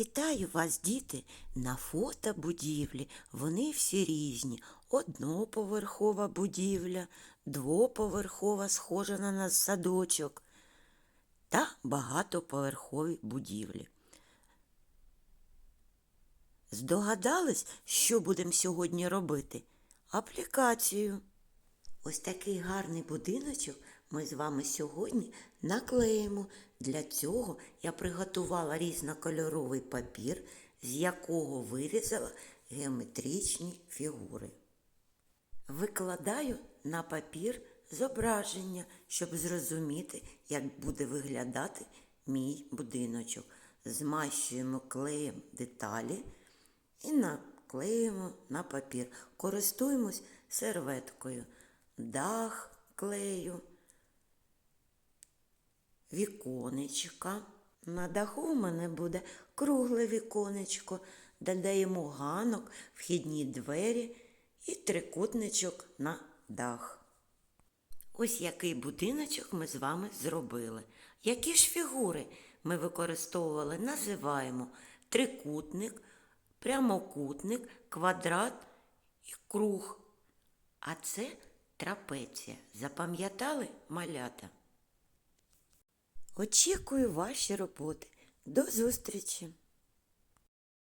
Вітаю вас, діти, на фото будівлі. Вони всі різні. Одноповерхова будівля, двоповерхова, схожа на нас садочок та багатоповерхові будівлі. Здогадались, що будемо сьогодні робити? Аплікацію. Ось такий гарний будиночок ми з вами сьогодні наклеїмо. Для цього я приготувала різнокольоровий папір, з якого вирізала геометричні фігури. Викладаю на папір зображення, щоб зрозуміти, як буде виглядати мій будиночок. Змащуємо клеєм деталі і наклеїмо на папір. Користуємось серветкою. Дах клею, віконечка. На даху в мене буде кругле віконечко. Додаємо ганок, вхідні двері і трикутничок на дах. Ось який будиночок ми з вами зробили. Які ж фігури ми використовували? Називаємо трикутник, прямокутник, квадрат і круг. А це трапеція. Запам'ятали малята? Очікую ваші роботи. До зустрічі!